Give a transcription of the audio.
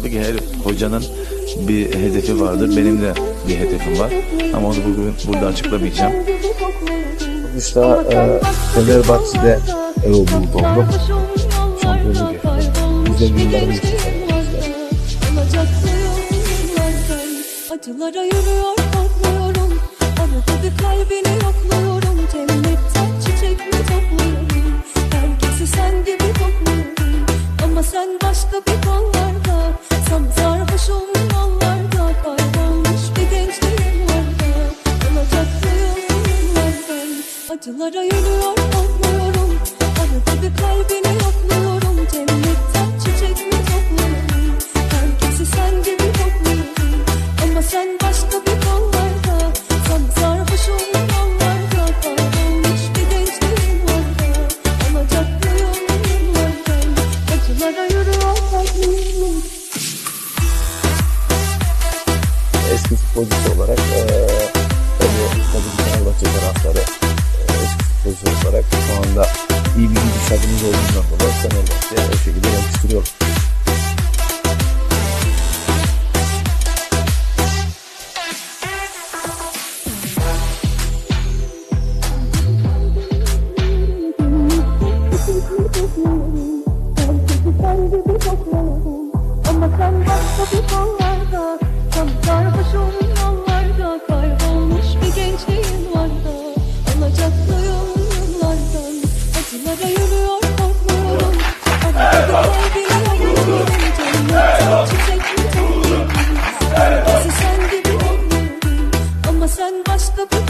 tabii ki her hocanın bir hedefi vardır. Benim de bir hedefim var. Ama onu bugün burada açıklamayacağım. Sonuçta e, Fenerbahçe'de Erol Bulut oldu. Şampiyonluk yaşadı. Güzel yıllarımız yaşadık. Acılara yürüyor Acılara yürüyor korkmuyorum Arada bir kalbini yokluyorum Cennetten çiçek mi topluyorum Herkesi sen gibi kokluyorum Ama sen başka bir kollarda Sana yürüyor korkmuyorum Eski futbolcusu olarak e, tabii, tabii ki e, eski da iyi bir gidişatımız olduğundan dolayı sen elbette o şekilde yakıştırıyorum. Ama sen başka bir şey sen başka bir